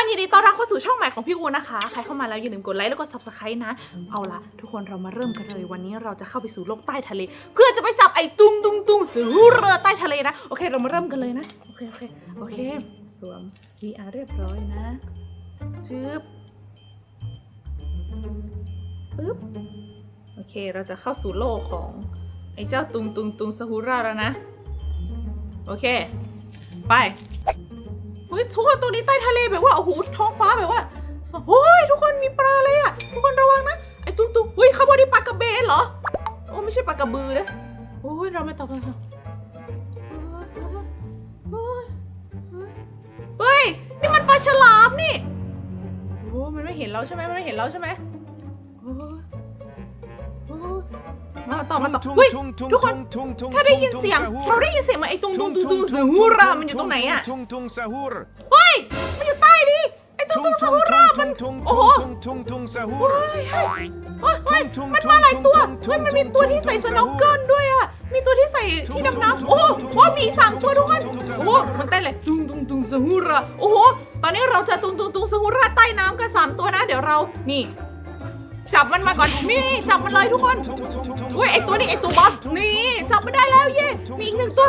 คนยินดีต้อนรับเข้าสู่ช่องใหม่ของพี่กูนะคะ ใครเข้ามาแล้วอย่าลืมกดไลค์แล้วก็ subscribe นะ เอาละทุกคนเรามาเริ่มกันเลย วันนี้เราจะเข้าไปสู่โลกใต้ทะเล เพื่อจะไปจับไอ้ตุงตุงตุงสือเรือใต้ทะเลนะ โอเค เรามาเริ่มกันเลยนะ โอเค โอเค โอเค สวม VR เรียบร้อยนะจึ๊บปึ๊บ โอเค เราจะเข้าสู่โลกของไอ้เจ้าตุงตุงตุงสหุราแล้วนะ โอเค ไป เฮ้ยทุกคนตรงนี้ใต้ทะเลแบบว่าโอ้โหท้องฟ้าแบบว่าโอ้ยทุกคนมีปลาเลยอะ ทุกคนระวังนะไอ้ตุ้งตุ้งเฮ้ยเขาบอกนี่ปลากระเบนเหรอโอ้ไม่ใช่ปลากระบือนะโอ้ยเราไม่ตอบกันเฮ้ยเฮ้ยนี่มันปลาฉลามนี่โอ้มันไม่เห็นเราใช่ไหมมันไม่เห็นเราใช่ไหม มาต่อมาต่อเฮ้ยทุกคนถ้าได้ยินเสียงเราได้ยินเสียงเหมันไอ้ตุงตุงตุงตุงสือฮูรามันอยู่ตรงไหนอะทุงทุงสาฮูรเฮ้ยมันอยู่ใต้ดิไอ้ตุ้งตุ้งซาฮูรามันทุงโอ้โหทุงทุงทุงสาฮูรเฮ้ยเฮ้ยเฮ้ยเฮ้ยทุ่งมันทุ่งมาหลายตัวทุ่เฮ้ยงมันมีตัวที่ใส่สทุ่งโนว์เกิลด้วยอะมีตัวที่ใส่ที่ดำน้ำโอ้โหโอ้โหมีสามตัวทุกคนทุ่งโอ้โหมันเต้นเลยตุ้งตุ้งตุ้งซาฮูราโอ้โหตอนนี้เราเจะตุ้งตุ้งตุ้งซาฮูราใต้น้ำกันสามตัวนะ เดี๋ยวเรานี่ จับมันมาก่อนนี่จับมันเลยทุกคนเฮ้ยไอตัวนี้ไอตัวบอสนี่จับมันได้แล้วเย่มีอีกหนึ่งตัว